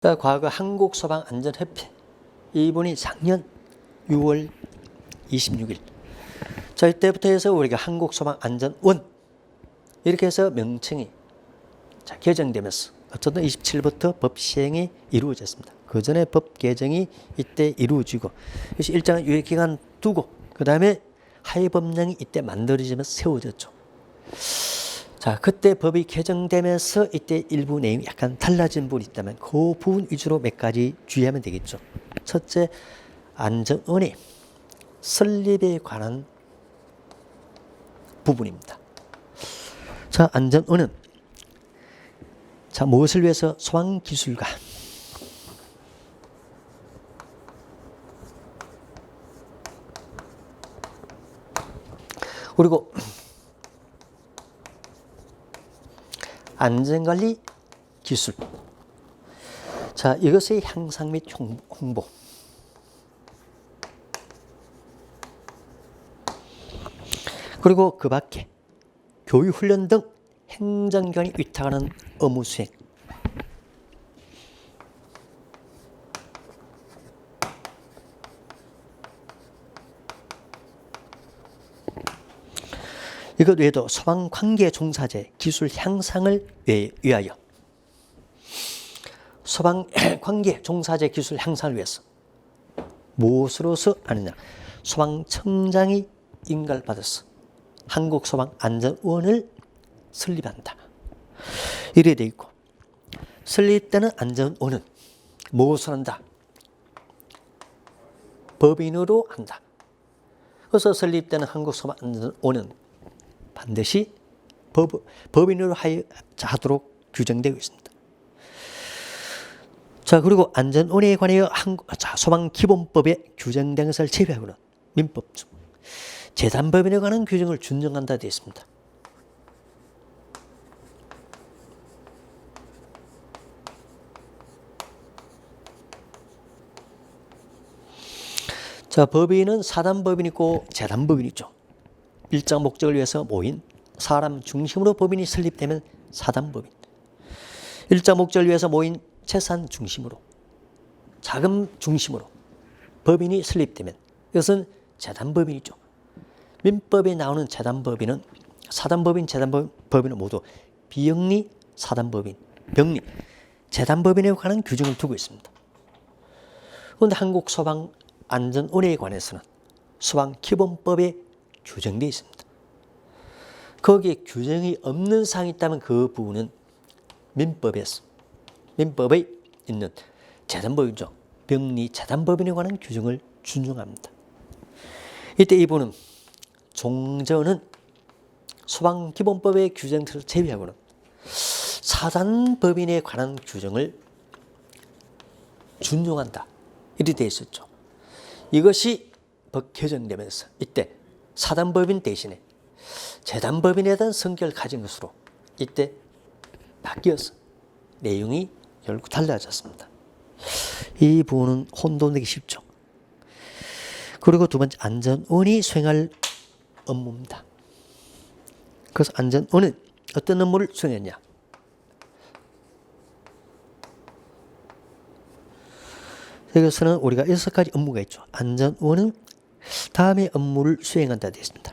그러니까 과거 한국 소방 안전 협회 이분이 작년 6월 26일 자 이때부터 해서 우리가 한국 소방 안전원 이렇게 해서 명칭이 자, 개정되면서 어쨌든 27부터 법 시행이 이루어졌습니다. 그 전에 법 개정이 이때 이루어지고 그래서 일정한 유예 기간 두고 그 다음에 하위 법령이 이때 만들어지면서 세워졌죠. 자, 그때 법이 개정되면서 이때 일부 내용이 약간 달라진 부분이 있다면 그 부분 위주로 몇 가지 주의하면 되겠죠. 첫째, 안전원의 설립에 관한 부분입니다. 자, 안전원은 자, 무엇을 위해서 소방기술가 그리고 안전관리 기술. 자, 이것의 향상 및 홍- 홍보. 그리고 그 밖에 교육 훈련 등 행정기관이 위탁하는 업무 수행. 이것 외에도 소방 관계 종사자의 기술 향상을 위- 위하여. 소방 관계 종사자 기술 향상을 위해서 무엇으로서 하느냐? 소방청장이 인가를 받아서 한국소방안전원을 설립한다. 이래 돼 있고 설립되는 안전원은 무엇을 한다? 법인으로 한다. 그래서 설립되는 한국소방안전원은 반드시 법, 법인으로 하도록 규정되어 있습니다. 자, 그리고 안전운행에 관하여 한, 자, 소방기본법에 규정된 것을 제외하고는 민법 중 재단법인에 관한 규정을 준정한다 되어 있습니다. 자, 법인은 사단법인 있고 재단법인 있죠. 일정 목적을 위해서 모인 사람 중심으로 법인이 설립되면 사단법인. 일정 목적을 위해서 모인 재산 중심으로 자금 중심으로 법인이 설립되면 이것은 재단법인이죠. 민법에 나오는 재단법인은 사단법인, 재단법인은 모두 비영리 사단법인, 병리, 재단법인에 관한 규정을 두고 있습니다. 그런데 한국소방안전원에 관해서는 소방기본법에 규정되어 있습니다. 거기에 규정이 없는 사항이 있다면 그 부분은 민법에서 민법에 있는 재단법인죠. 병리 재단법인에 관한 규정을 준용합니다. 이때 이분은 종전은 소방기본법의 규정들을 제외하고는 사단법인에 관한 규정을 준용한다. 이렇게 되어 있었죠. 이것이 법 개정되면서 이때 사단법인 대신에 재단법인에 대한 성격을 가진 것으로 이때 바뀌어서 내용이 결국 달라졌습니다. 이 부분은 혼돈되기 쉽죠. 그리고 두 번째 안전원이 수행할 업무입니다. 그래서 안전원은 어떤 업무를 수행했냐? 여기서는 우리가 여섯 가지 업무가 있죠. 안전원은 다음의 업무를 수행한다 되어 있습니다.